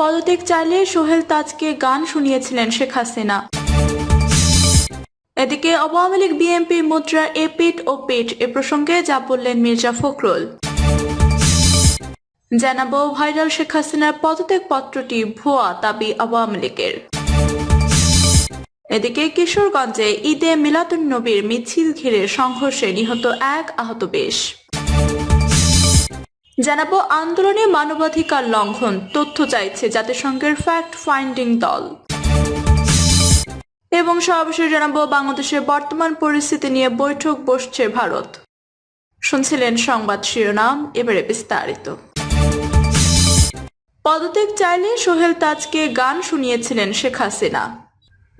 পদত্যাগ চাইলে সোহেল তাজকে গান শুনিয়েছিলেন শেখ হাসিনা। এদিকে আওয়ামী লীগ, বিএনপি, মুদ্রা, এ পিট ও পিট এ প্রসঙ্গে যা বললেন মির্জা ফখরুল। জানাব ভাইরাল শেখ হাসিনার পদত্যাগ পত্রটি ভুয়া দাবি আওয়ামী লীগের। এদিকে কিশোরগঞ্জে ঈদে মিলাতুন নবীর মিছিল ঘিরে সংঘর্ষে নিহত এক আহত বেশ। জানাব আন্দোলনে মানবাধিকার লঙ্ঘন, তথ্য চাইছে জাতিসংঘের ফ্যাক্ট ফাইন্ডিং দল। এবং সর্বশেষ জানাব বাংলাদেশের বর্তমান পরিস্থিতি নিয়ে বৈঠক বসছে ভারত। শুনছিলেন সংবাদ শিরোনাম, এবারে বিস্তারিত। পদত্যাগ চাইলে সোহেল তাজকে গান শুনিয়েছিলেন শেখ হাসিনা।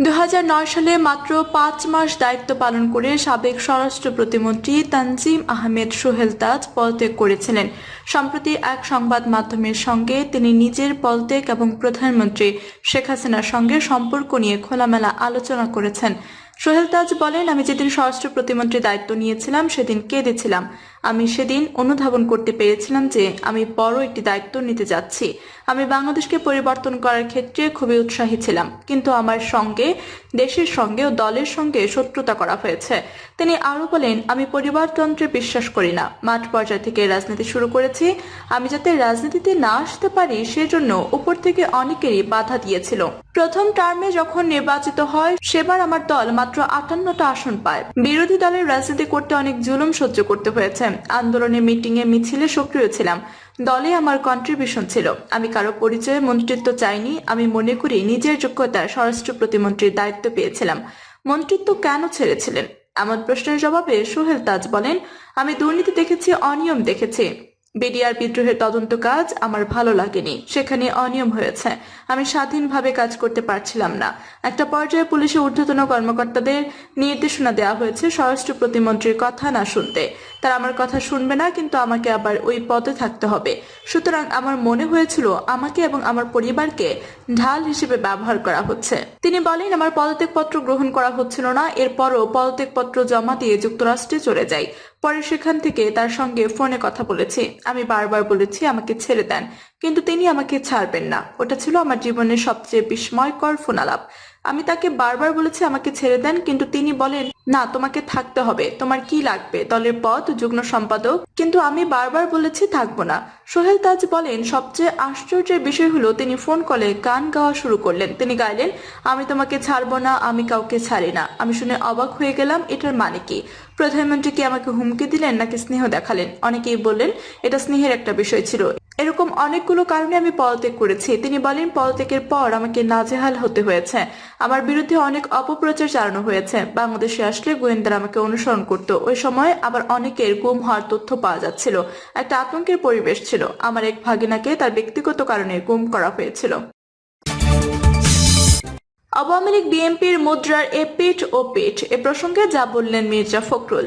দু হাজার নয় সালে মাত্র পাঁচ মাস দায়িত্ব পালন করে সাবেক স্বরাষ্ট্র প্রতিমন্ত্রী তানজিম আহমেদ সোহেল তাজ পদত্যাগ করেছিলেন। সম্প্রতি এক সংবাদ মাধ্যমের সঙ্গে তিনি নিজের পদত্যাগ এবং প্রধানমন্ত্রী শেখ হাসিনার সঙ্গে সম্পর্ক নিয়ে খোলামেলা আলোচনা করেছেন। সোহেল তাজ বলেন, আমি যেদিন স্বরাষ্ট্র প্রতিমন্ত্রী দায়িত্ব নিয়েছিলাম, সেদিন কেঁদেছিলাম। আমি সেদিন অনুধাবন করতে পেরেছিলাম যে আমি বড় একটি দায়িত্ব নিতে যাচ্ছি। আমি বাংলাদেশকে পরিবর্তন করার ক্ষেত্রে খুবই উৎসাহী ছিলাম। কিন্তু আমার সঙ্গে, দেশের সঙ্গে ও দলের সঙ্গে শত্রুতা করা হয়েছে। তিনি আরও বলেন, আমি পরিবারতন্ত্রে বিশ্বাস করি না। মাঠ পর্যায় থেকে রাজনীতি শুরু করেছি। আমি যাতে রাজনীতিতে না আসতে পারি, সেজন্য উপর থেকে অনেকেরই বাধা দিয়েছিল। প্রথম টার্মে যখন নির্বাচিত হয়, সেবার আমার দল মাত্র আটান্নটা আসন পায়। বিরোধী দলের রাজনীতি করতে অনেক জুলুম সহ্য করতে হয়েছে। আন্দোলনে মিটিং এ মিছিলে সক্রিয় ছিলাম। দলে আমার কন্ট্রিবিউশন ছিল। আমি কারও পরিচয়ে মন্ত্রিত্ব চাইনি, আমি মনে করি নিজের যোগ্যতায় স্বরাষ্ট্র প্রতিমন্ত্রীর দায়িত্ব পেয়েছিলাম। মন্ত্রিত্ব কেন ছেড়েছিলেন? এমন প্রশ্নের জবাবে সোহেল তাজ বলেন, আমি দুর্নীতি দেখেছি, অনিয়ম দেখেছি। বিডিআর বিদ্রোহের তদন্ত কাজ আমার ভালো লাগেনি। সেখানে অনিয়ম হয়েছে। আমি স্বাধীনভাবে কাজ করতে পারছিলাম না। একটা পর্যায়ে পুলিশের ঊর্ধ্বতন কর্মকর্তাদের নির্দেশনা দেওয়া হয়েছে স্বরাষ্ট্র প্রতিমন্ত্রীর কথা না শুনতে। তারা আমার কথা শুনবে না, কিন্তু আমাকে আবার ওই পদে থাকতে হবে। সুতরাং আমার মনে হয়েছিল, আমাকে এবং আমার পরিবারকে ঢাল হিসেবে ব্যবহার করা হচ্ছে। তিনি বলেন, আমার পদত্যাগপত্র গ্রহণ করা হচ্ছিল না, এরপরও পদত্যাগপত্র জমা দিয়ে যুক্তরাষ্ট্রে চলে যাই। পরে সেখান থেকে তার সঙ্গে ফোনে কথা বলেছি। আমি বারবার বলেছি, আমাকে ছেড়ে দেন, কিন্তু তিনি আমাকে ছাড়বেন না। ওটা ছিল আমার জীবনের সবচেয়ে বিস্ময়কর ফোনালাপ। আমি তাকে বারবার বলেছি আমাকে ছেড়ে দেন, কিন্তু তিনি বলেন, না, তোমাকে থাকতে হবে। তোমার কি লাগবে? দলের পদ যুগ্ম সম্পাদক? কিন্তু আমি বারবার বলেছি, থাকব না। সোহেল তাজ বলেন, সবচেয়ে আশ্চর্যের বিষয় হলো তিনি ফোন কলে গান গাওয়া শুরু করলেন। তিনি গাইলেন, আমি তোমাকে ছাড়বো না, আমি কাউকে ছাড়ি না। আমি শুনে অবাক হয়ে গেলাম, এটার মানে কি? প্রধানমন্ত্রী কি আমাকে হুমকি দিলেন নাকি স্নেহ দেখালেন? অনেকেই বললেন, এটা স্নেহের একটা বিষয় ছিল। এরকম অনেকগুলো কারণে আমি পদত্যাগ করেছি। তিনি বলেন, পদত্যাগের পর আমাকে নাজেহাল হতে হয়েছে। আমার বিরুদ্ধে অনেক অপপ্রচার চালানো হয়েছে। বাংলাদেশে আসলে গোয়েন্দারা আমাকে অনুসরণ করত। ওই সময় আবার অনেকের গুম হওয়ার তথ্য পাওয়া যাচ্ছিল। একটা আতঙ্কের পরিবেশ ছিল। আমার এক ভাগিনাকে তার ব্যক্তিগত কারণে গুম করা হয়েছিল। আওয়ামী লীগ, বিএনপির মুদ্রার এ পিঠ ও পিঠ। এ প্রসঙ্গে যা বললেন মির্জা ফখরুল।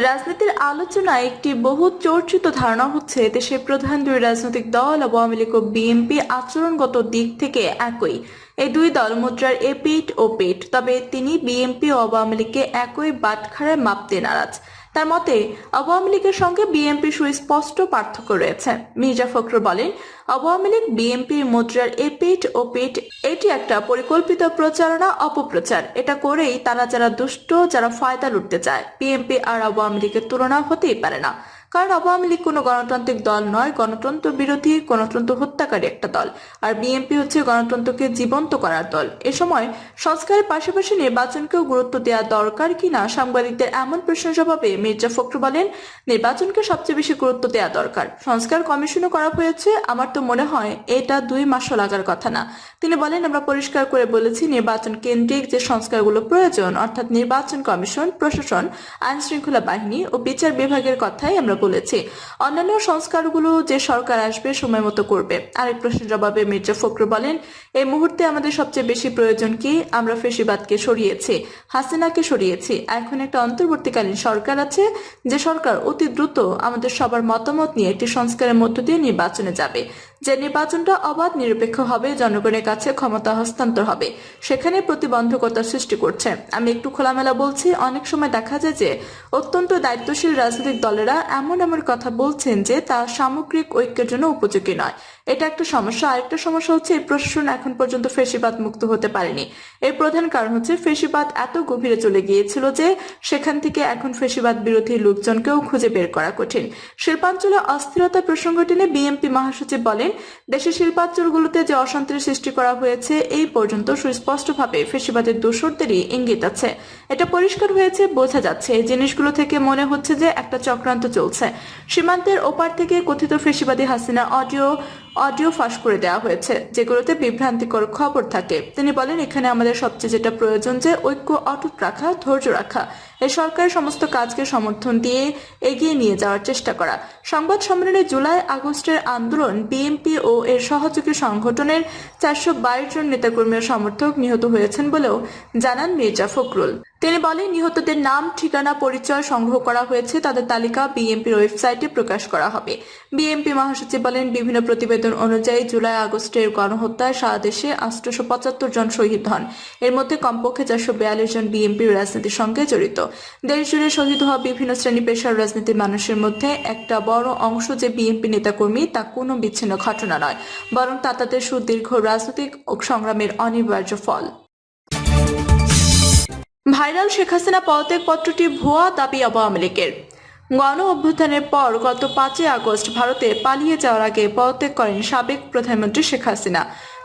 রাজনীতির আলোচনায় একটি বহু চর্চিত ধারণা হচ্ছে, দেশের প্রধান দুই রাজনৈতিক দল আওয়ামী লীগ ও বিএনপি আচরণগত দিক থেকে একই। এই দুই দল মুদ্রার এপিট ও পিঠ, তবে তিনি বিএনপি ও আওয়ামী লীগকে একই বাটখারায় মাপতে নারাজ। তার মতে, আওয়ামী লীগের সঙ্গে বিএনপি সুস্পষ্ট পার্থক্য রয়েছে। মির্জা ফখরুল বলেন, আওয়ামী লীগ বিএনপির মুদ্রার এ পিঠ ও পিঠ, এটি একটা পরিকল্পিত প্রচারণা অপপ্রচার। এটা করেই তারা যারা দুষ্ট, যারা ফায়দা লুটতে চায়। বিএনপি আর আওয়ামী লীগের তুলনা হতেই পারে না। কারণ আওয়ামী লীগ কোনো গণতান্ত্রিক দল নয়, গণতন্ত্র বিরোধী, গণতন্ত্র হত্যাকারী একটা দল। আর বিএনপি হচ্ছে গণতন্ত্রকে জীবন্ত করার দল। এ সময় সংস্কারের পাশাপাশি নির্বাচনকেও গুরুত্ব দেওয়া দরকার কিনা সাংবাদিকদের এমন প্রশ্নের জবাবে মির্জা ফখরু বলেন, নির্বাচনকে সবচেয়ে বেশি গুরুত্ব দেওয়া দরকার। সংস্কার কমিশনও করা হয়েছে, আমার তো মনে হয় এটা দুই মাসও লাগার কথা না। তিনি বলেন, আমরা পরিষ্কার করে বলেছি, নির্বাচন কেন্দ্রিক যে সংস্কারগুলো প্রয়োজন, অর্থাৎ নির্বাচন কমিশন, প্রশাসন আইন শৃঙ্খলা বাহিনী ও বিচার বিভাগের কথাই আমরা বলেছি। অন্যান্য সংস্কারগুলো যে সরকার আসবে সময় মতো করবে। আরেক প্রশ্নের জবাবে মির্জা ফখরু বলেন, এই মুহূর্তে আমাদের সবচেয়ে বেশি প্রয়োজন কি? আমরা ফেসিবাদকে সরিয়েছি, হাসিনাকে সরিয়েছি। এখন একটা অন্তর্বর্তীকালীন সরকার আছে, যে সরকার অতি দ্রুত আমাদের সবার মতামত নিয়ে একটি সংস্কারের মধ্য দিয়ে নির্বাচনে যাবে। যে নির্বাচনটা অবাধ, নিরপেক্ষ হবে, জনগণের কাছে ক্ষমতা হস্তান্তর হবে, সেখানে প্রতিবন্ধকতা সৃষ্টি করছে। আমি একটু খোলামেলা বলছি, অনেক সময় দেখা যায় যে অত্যন্ত দায়িত্বশীল রাজনৈতিক দলেরা এমন এমন কথা বলছেন যে তা সামগ্রিক ঐক্যের জন্য উপযোগী নয়। এটা একটা সমস্যা। আরেকটা সমস্যা হচ্ছে, এই প্রশাসন এখন পর্যন্ত ফেসিবাদ মুক্ত হতে পারেনি। এর প্রধান কারণ হচ্ছে, ফেসিবাদ এত গভীরে চলে গিয়েছিল যে সেখান থেকে এখন ফেসিবাদ বিরোধী লোকজনকেও খুঁজে বের করা কঠিন। শিল্পাঞ্চলে অস্থিরতা প্রসঙ্গটি নিয়ে বিএনপি মহাসচিব বলেন দেশের শিল্পাঞ্চলগুলোতে যে অশান্তির সৃষ্টি করা হয়েছে, এই পর্যন্ত সুস্পষ্টভাবে ফেসিবাদের দোষরদেরই ইঙ্গিত আছে। এটা পরিষ্কার হয়েছে, বোঝা যাচ্ছে। এই জিনিসগুলো থেকে মনে হচ্ছে যে একটা চক্রান্ত চলছে। সীমান্তের ওপার থেকে কথিত ফেসিবাদী হাসিনা অডিও অডিও ফাঁস করে দেওয়া হয়েছে, যেগুলোতে বিভ্রান্তিকর খবর থাকে। তিনি বলেন, এখানে আমাদের সবচেয়ে যেটা প্রয়োজন যে ঐক্য, অটুট রাখা, ধৈর্য রাখা। এই সরকারের সমস্ত কাজকে সমর্থন দিয়ে এগিয়ে নিয়ে যাওয়ার চেষ্টা করা। সংবাদ সম্মেলনে জুলাই আগস্টের আন্দোলন বিএনপি ও এর সহযোগী সংগঠনের চারশো বাইশ জন নেতাকর্মীর সমর্থক নিহত হয়েছেন বলেও জানান মির্জা ফখরুল। তিনি বলেন, নিহতদের নাম, ঠিকানা, পরিচয় সংগ্রহ করা হয়েছে, তাদের তালিকা বিএনপির ওয়েবসাইটে প্রকাশ করা হবে। বিএনপি মহাসচিব বলেন, বিভিন্ন প্রতিবেদন অনুযায়ী জুলাই আগস্টের গণহত্যায় সারা দেশে আটশোশো পঁচাত্তর জন শহীদ হন। এর মধ্যে কমপক্ষে চারশো বিয়াল্লিশ জন বিএনপির রাজনীতির সঙ্গে জড়িত। দেশ জুড়ে শহীদ হওয়া বিভিন্ন শ্রেণি পেশার রাজনীতির মানুষের মধ্যে একটা বড় অংশ যে বিএনপি নেতাকর্মী, তা কোনো বিচ্ছিন্ন ঘটনা নয়, বরং তা তাদের সুদীর্ঘ রাজনৈতিক সংগ্রামের অনিবার্য ফল। ভাইরাল শেখ হাসিনা পদত্যাগ পত্রটি ভুয়া দাবি আওয়ামী লীগের। গণ অভ্যুত্থানের পর গত পাঁচই আগস্ট ভারতে পালিয়ে যাওয়ার আগে পদত্যাগ করেন সাবেক প্রধানমন্ত্রী শেখ হাসিনা।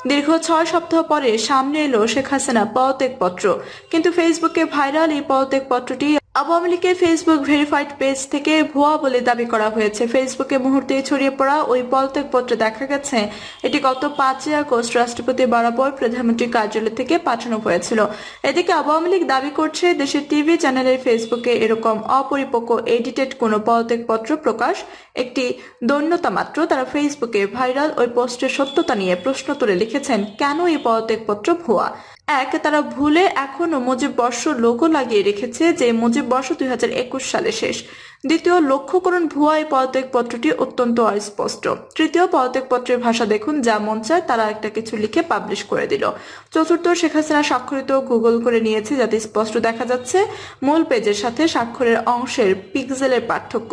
দীর্ঘ ছয় সপ্তাহ পরে সামনে এলো শেখ হাসিনা পদত্যাগ পত্র। কিন্তু ফেসবুকে ভাইরাল এই পদত্যাগ পত্রটি আওয়ামী লীগের ফেসবুক ভেরিফাইড পেজ থেকে ভুয়া বলে দাবি করা হয়েছে। ফেসবুকে মুহূর্তে ছড়িয়ে পড়া ওই পদত্যাগ পত্রে দেখা গেছে, এটি গত পাঁচই আগস্ট রাষ্ট্রপতি বরাবর প্রধানমন্ত্রীর কার্যালয় থেকে পাঠানো হয়েছিল। এদিকে আওয়ামী লীগ দাবি করছে, দেশের টিভি চ্যানেলের ফেসবুকে এরকম অপরিপক্ক এডিটেড কোনো পদত্যাগ পত্র প্রকাশ একটি দৈন্যতা মাত্র। তারা ফেসবুকে ভাইরাল ওই পোস্টের সত্যতা নিয়ে প্রশ্ন তুলে লিখেছেন, কেন এই পদত্যাগ পত্র ভুয়া? এক, তারা ভুলে এখনও মুজিব বর্ষ লোগো লাগিয়ে রেখেছে যে মুজিব বর্ষ দুই হাজার একুশ সালে শেষ। দ্বিতীয়, লক্ষ্য করুন ভুয়া এই পদত্যাগ পত্রটি অত্যন্ত অস্পষ্ট। তৃতীয় পদত্যাগ পত্রের ভাষা দেখুন, যা মন চায় তারা একটা কিছু লিখে পাবলিশ করে দিল। চতুর্থ, শেখ হাসিনা স্বাক্ষরিত গুগল করে নিয়েছে, যাতে স্পষ্ট দেখা যাচ্ছে মূল পেজের সাথে স্বাক্ষরের অংশের পিক্সেলের পার্থক্য।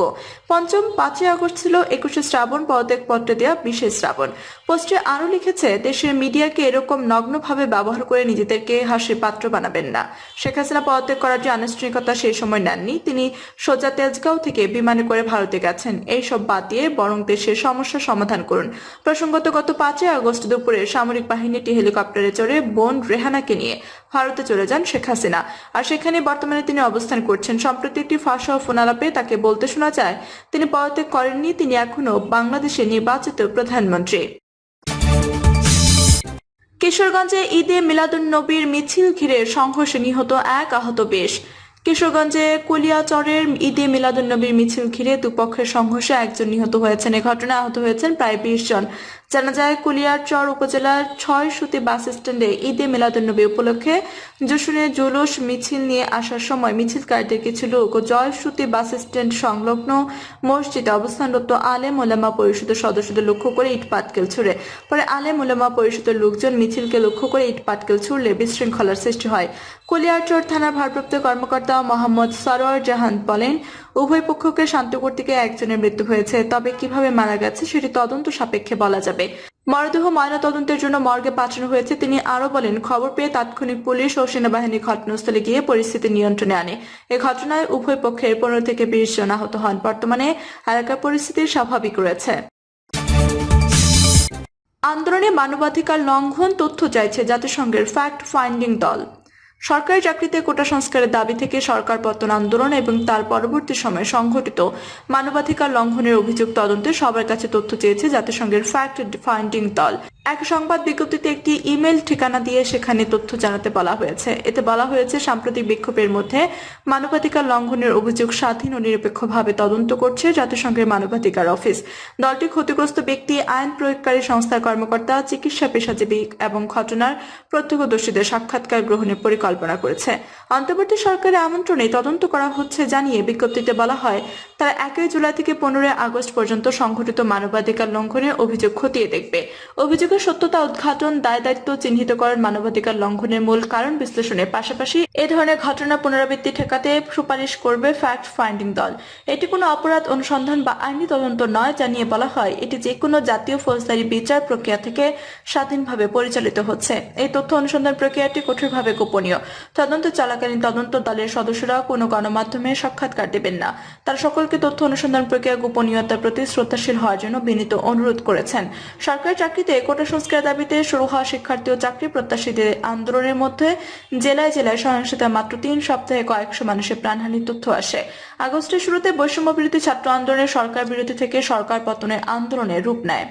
পঞ্চম, পাঁচই আগস্ট ছিল একুশে শ্রাবণ পদত্যাগ পত্রে দেওয়া বিশেষ শ্রাবণ। পোস্টে আরও লিখেছে, দেশের মিডিয়াকে এরকম নগ্নভাবে ব্যবহার করে নিজেদেরকে হাসির পাত্র বানাবেন না। শেখ হাসিনা পদত্যাগ করার যে আনুষ্ঠানিকতা সেই সময় নেননি, তিনি সোজা তেজগাঁও থেকে বিমানে করে ভারতে গেছেন। এইসব বাদ দিয়ে বরং দেশের সমস্যা সমাধান করুন। প্রসঙ্গত গত পাঁচই আগস্ট দুপুরে সামরিক বাহিনীটি হেলিকপ্টারে চড়ে বোন রেহানাকে নিয়ে ভারতে চলে যান শেখ হাসিনা। আর সেখানে বর্তমানে তিনি অবস্থান করছেন। সম্প্রতি একটি ফাঁসা ফোনালাপে তাকে বলতে শোনা যায়, তিনি পদত্যাগ করেননি, তিনি এখনও বাংলাদেশের নির্বাচিত প্রধানমন্ত্রী। কিশোরগঞ্জে ঈদে মিলাদুন নবীর মিছিল ঘিরে সংঘর্ষে নিহত এক আহত বেশ। কিশোরগঞ্জে কলিয়াচরের ঈদে মিলাদুল নবীর মিছিল ঘিরে দুপক্ষের সংঘর্ষে একজন নিহত হয়েছেন। এ ঘটনায় আহত হয়েছেন প্রায় বিশ জন। জানা যায় কুলিয়ারচর উপজেলার ছয় সুতি বাস স্ট্যান্ডে ঈদে মিলাদুন্নবী উপলক্ষে জুসুনে জুলুস মিছিল নিয়ে আসার সময় মিছিলকারীদের কিছু লোক জয় সুতি বাস স্ট্যান্ড সংলগ্ন মসজিদে অবস্থানরত আলেম ওলামা পরিষদের সদস্যদের লক্ষ্য করে ইট পাটকেল ছুড়ে। পরে আলেম ওলামা পরিষদের লোকজন মিছিলকে লক্ষ্য করে ইট পাটকেল ছুড়লে বিশৃঙ্খলার সৃষ্টি হয়। কুলিয়ারচর থানার ভারপ্রাপ্ত কর্মকর্তা মোহাম্মদ সরোয়ার জাহান বলেন, উভয় পক্ষকে শান্ত করতে গিয়ে একজনের মৃত্যু হয়েছে, তবে কীভাবে মারা গেছে সেটি তদন্ত সাপেক্ষে বলা যাবে। মরদেহ ময়না তদন্তের জন্য মর্গে পাঠানো হয়েছে, তিনি আরও বলেন, খবর পেয়ে তাৎক্ষণিক পুলিশ ও সেনাবাহিনী ঘটনাস্থলে গিয়ে পরিস্থিতি নিয়ন্ত্রণে আনে। এ ঘটনায় উভয় পক্ষের পনেরো থেকে বিশ জন আহত হন। বর্তমানে এলাকার পরিস্থিতি স্বাভাবিক রয়েছে। আন্দোলনে মানবাধিকার লঙ্ঘন তথ্য চাইছে জাতিসংঘের ফ্যাক্ট ফাইন্ডিং দল। সরকারি চাকরিতে কোটা সংস্কারের দাবি থেকে সরকার পতন আন্দোলন এবং তার পরবর্তী সময়ে সংঘটিত মানবাধিকার লঙ্ঘনের অভিযোগ তদন্তে সবার কাছে তথ্য চেয়েছে জাতিসংঘের ফ্যাক্ট ফাইন্ডিং দল। এক সংবাদ বিজ্ঞপ্তিতে একটি ইমেল ঠিকানা দিয়ে সেখানে তথ্য জানাতে বলা হয়েছে। এতে বলা হয়েছে, সাম্প্রতিক বিক্ষোভের মধ্যে মানবাধিকার লঙ্ঘনের অভিযোগ স্বাধীন ও নিরপেক্ষভাবে তদন্ত করছে জাতিসংঘের মানবাধিকার অফিস। দলটি ক্ষতিগ্রস্ত ব্যক্তি, আইন প্রয়োগকারী সংস্থার কর্মকর্তা, চিকিৎসা পেশাজীবী এবং ঘটনার প্রত্যক্ষদর্শীদের সাক্ষাৎকার গ্রহণের পরিকল্পনা করেছে। অন্তর্বর্তী সরকারের আমন্ত্রণে তদন্ত করা হচ্ছে জানিয়ে বিজ্ঞপ্তিতে বলা হয়, তারা একই জুলাই থেকে পনেরোই আগস্ট পর্যন্ত সংঘটিত মানবাধিকার লঙ্ঘনের অভিযোগ খতিয়ে দেখবে। অভিযোগের সত্যতা উদ্ঘাটন দায় দায়িত্ব চিহ্নিতকরণ মানবাধিকার লঙ্ঘনের মূল কারণ বিশ্লেষণের পাশাপাশি এ ধরনের ঘটনা পুনরাবৃত্তি ঠেকাতে সুপারিশ করবে ফ্যাক্ট ফাইন্ডিং দল। এটি কোনো অপরাধ অনুসন্ধান বা আইনি তদন্ত নয় জানিয়ে বলা হয়। এটি যে কোনো জাতীয় ফৌজদারি বিচার প্রক্রিয়া থেকে স্বাধীনভাবে পরিচালিত হচ্ছে। এই তথ্য অনুসন্ধান প্রক্রিয়াটি কঠোরভাবে গোপনীয়। তদন্ত চলাকালীন তদন্ত দলের সদস্যরা কোনো গণমাধ্যমে সাক্ষাৎকার দেবেন না। তারা সকলকে তথ্য অনুসন্ধান প্রক্রিয়া গোপনীয়তার প্রতি শ্রদ্ধাশীল হওয়ার জন্য বিনীত অনুরোধ করেছেন। সরকারি চাকরিতে কোটা সংস্কার দাবিতে শুরু হওয়া শিক্ষার্থী ও চাকরি প্রত্যাশীদের আন্দোলনের মধ্যে জেলায় জেলায় সহিংসতা মাত্র তিন সপ্তাহে কয়েকশো মানুষের প্রাণহানির তথ্য আসে। আগস্টের শুরুতে বৈষম্য বিরোধী ছাত্র আন্দোলনের সরকার বিরোধী থেকে সরকার পতনের আন্দোলনের রূপ নেয়।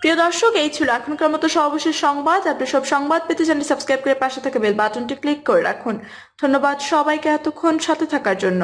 প্রিয় দর্শক, এই ছিল এখনকার মতো সর্বশেষ সংবাদ। আপনি সব সংবাদ পেতে চ্যানেল সাবস্ক্রাইব করে পাশে থাকা বেল বাটনটি ক্লিক করে রাখুন। ধন্যবাদ সবাইকে এতক্ষণ সাথে থাকার জন্য।